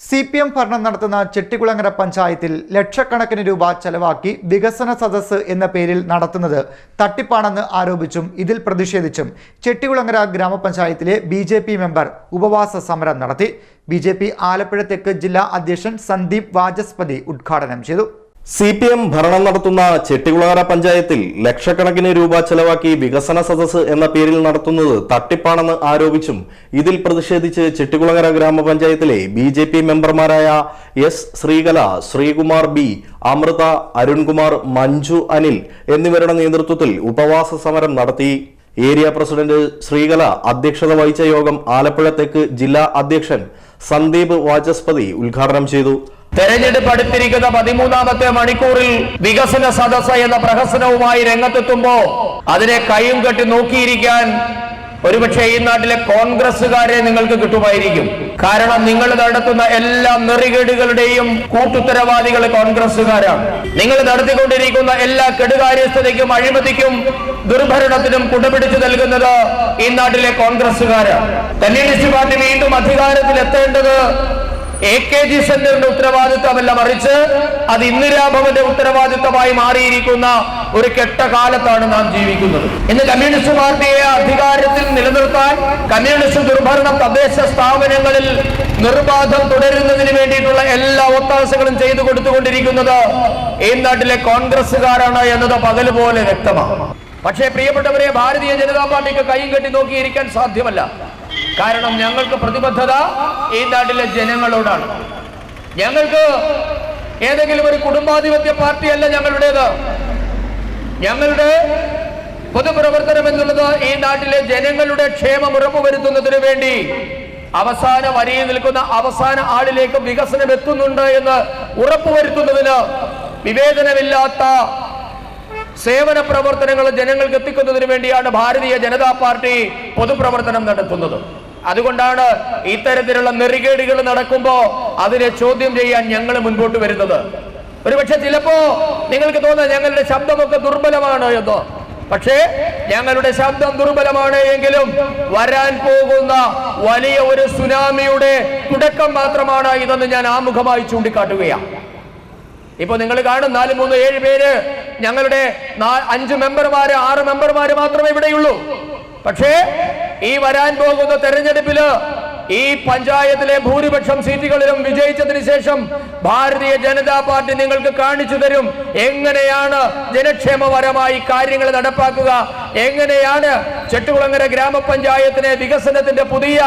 C P M ഭരണം നടത്തുന്ന ചെട്ടികുളങ്ങര പഞ്ചായത്തിൽ ലക്ഷക്കണക്കിന് രൂപ ചെലവാക്കി വികസന സദസ്സ് എന്ന പേരിൽ നടത്തുന്നത് തട്ടിപ്പാണെന്ന് ആരോപിച്ചും ഇതിൽ പ്രതിഷേധിച്ചും ചെട്ടികുളങ്ങര ഗ്രാമപഞ്ചായത്തിലെ ബി ജെ പി മെമ്പർ ഉപവാസ സമരം നടത്തി. ബി ജെ പി ആലപ്പുഴ തെക്ക് ജില്ലാ അധ്യക്ഷൻ സന്ദീപ് വാചസ്പതി ഉദ്ഘാടനം ചെയ്തു. സി പി എം ഭരണം നടത്തുന്ന ചെട്ടികുളങ്ങര പഞ്ചായത്തിൽ ലക്ഷക്കണക്കിന് രൂപ ചെലവാക്കി വികസന സദസ് എന്ന പേരിൽ നടത്തുന്നത് തട്ടിപ്പാണെന്ന് ആരോപിച്ചും ഇതിൽ പ്രതിഷേധിച്ച് ചെട്ടികുളങ്ങര ഗ്രാമപഞ്ചായത്തിലെ ബി ജെ പി മെമ്പർമാരായ എസ് ശ്രീകല ശ്രീകുമാർ ബി അമൃത അരുൺകുമാർ മഞ്ജു അനിൽ എന്നിവരുടെ നേതൃത്വത്തിൽ ഉപവാസ സമരം നടത്തി. ഏരിയ പ്രസിഡന്റ് ശ്രീകല അധ്യക്ഷത വഹിച്ച യോഗം ആലപ്പുഴ തെക്ക് ജില്ലാ അധ്യക്ഷൻ സന്ദീപ് വാചസ്പതി ഉദ്ഘാടനം ചെയ്തു. തെരഞ്ഞെടുപ്പ് അടുത്തിരിക്കുന്ന പതിമൂന്നാമത്തെ മണിക്കൂറിൽ വികസന സദസ് എന്ന പ്രഹസനവുമായി രംഗത്തെത്തുമ്പോ അതിനെ കൈയും കെട്ടി നോക്കിയിരിക്കാൻ ഒരുപക്ഷെ ഈ നാട്ടിലെ കോൺഗ്രസ്സുകാരെ നിങ്ങൾക്ക് കിട്ടുമായിരിക്കും. കാരണം നിങ്ങൾ നടത്തുന്ന എല്ലാ നെറികേടുകളുടെയും കൂട്ടുത്തരവാദികൾ കോൺഗ്രസ്സുകാരാണ്. നിങ്ങൾ നടത്തിക്കൊണ്ടിരിക്കുന്ന എല്ലാ കെടുകാര്യസ്ഥതയ്ക്കും അഴിമതിക്കും ദുർഭരണത്തിനും കുടപിടിച്ചു നൽകുന്നത് ഈ നാട്ടിലെ കോൺഗ്രസ്സുകാരാണ്. കമ്മ്യൂണിസ്റ്റ് പാർട്ടി വീണ്ടും അധികാരത്തിൽ എത്തേണ്ടത് എ കെ ജി സെന്ററിന്റെ ഉത്തരവാദിത്വമല്ല മറിച്ച് അത് ഇന്ദിരാഭവന്റെ ഉത്തരവാദിത്വമായി മാറിയിരിക്കുന്ന ഒരു കെട്ട കാലത്താണ് നാം ജീവിക്കുന്നത്. ഇന്ന് കമ്മ്യൂണിസ്റ്റ് പാർട്ടിയെ അധികാരത്തിൽ നിലനിർത്താൻ കമ്മ്യൂണിസ്റ്റ് ദുർഭരണം തദ്ദേശ സ്ഥാപനങ്ങളിൽ നിർബാധം തുടരുന്നതിന് വേണ്ടിയിട്ടുള്ള എല്ലാ ഒത്താശകളും ചെയ്തു കൊടുത്തുകൊണ്ടിരിക്കുന്നത് ഈ നാട്ടിലെ കോൺഗ്രസുകാരാണ് എന്നത് പകൽ പോലെ വ്യക്തമാണ്. പക്ഷേ പ്രിയപ്പെട്ടവരെ ഭാരതീയ ജനതാ പാർട്ടിക്ക് കൈയും കെട്ടി നോക്കിയിരിക്കാൻ സാധ്യമല്ല. കാരണം ഞങ്ങൾക്ക് പ്രതിബദ്ധത ഈ നാട്ടിലെ ജനങ്ങളോടാണ്. ഞങ്ങൾക്ക് ഏതെങ്കിലും ഒരു കുടുംബാധിപത്യ പാർട്ടിയല്ല ഞങ്ങളുടേത്. ഞങ്ങളുടെ പൊതുപ്രവർത്തനം എന്നുള്ളത് ഈ നാട്ടിലെ ജനങ്ങളുടെ ക്ഷേമം ഉറപ്പുവരുത്തുന്നതിന് വേണ്ടി അവസാന വരിയിൽ നിൽക്കുന്ന അവസാന ആളിലേക്ക് വികസനം എത്തുന്നുണ്ട് എന്ന് ഉറപ്പുവരുത്തുന്നതിന് വിവേചനമില്ലാത്ത സേവന പ്രവർത്തനങ്ങൾ ജനങ്ങൾക്ക് എത്തിക്കുന്നതിന് വേണ്ടിയാണ് ഭാരതീയ ജനതാ പാർട്ടി പൊതുപ്രവർത്തനം നടത്തുന്നത്. അതുകൊണ്ടാണ് ഇത്തരത്തിലുള്ള നെറികേടുകൾ നടക്കുമ്പോ അതിനെ ചോദ്യം ചെയ്യാൻ ഞങ്ങൾ മുൻപോട്ട് വരുന്നത്. ഒരുപക്ഷെ ചിലപ്പോ നിങ്ങൾക്ക് തോന്നുന്നത് ഞങ്ങളുടെ ശബ്ദമൊക്കെ ദുർബലമാണ് എന്നോ. പക്ഷേ ഞങ്ങളുടെ ശബ്ദം ദുർബലമാണ് എങ്കിലും വരാൻ പോകുന്ന വലിയ ഒരു സുനാമിയുടെ തുടക്കം മാത്രമാണ് ഇതെന്ന് ഞാൻ ആമുഖമായി ചൂണ്ടിക്കാട്ടുകയാണ് ഇപ്പൊ നിങ്ങൾ കാണും നാല് മൂന്ന് ഏഴ് പേര് ഞങ്ങളുടെ അഞ്ച് മെമ്പർമാര് ആറ് മെമ്പർമാര് മാത്രമേ ഇവിടെയുള്ളൂ. പക്ഷേ ഈ വരാൻ പോകുന്ന തെരഞ്ഞെടുപ്പിൽ ഈ പഞ്ചായത്തിലെ ഭൂരിപക്ഷം സീറ്റുകളിലും വിജയിച്ചതിന് ശേഷം ഭാരതീയ ജനതാ പാർട്ടി നിങ്ങൾക്ക് കാണിച്ചു തരും എങ്ങനെയാണ് ജനക്ഷേമപരമായി കാര്യങ്ങൾ നടപ്പാക്കുക എങ്ങനെയാണ് ചെട്ടുകുളങ്ങര ഗ്രാമപഞ്ചായത്തിനെ വികസനത്തിന്റെ പുതിയ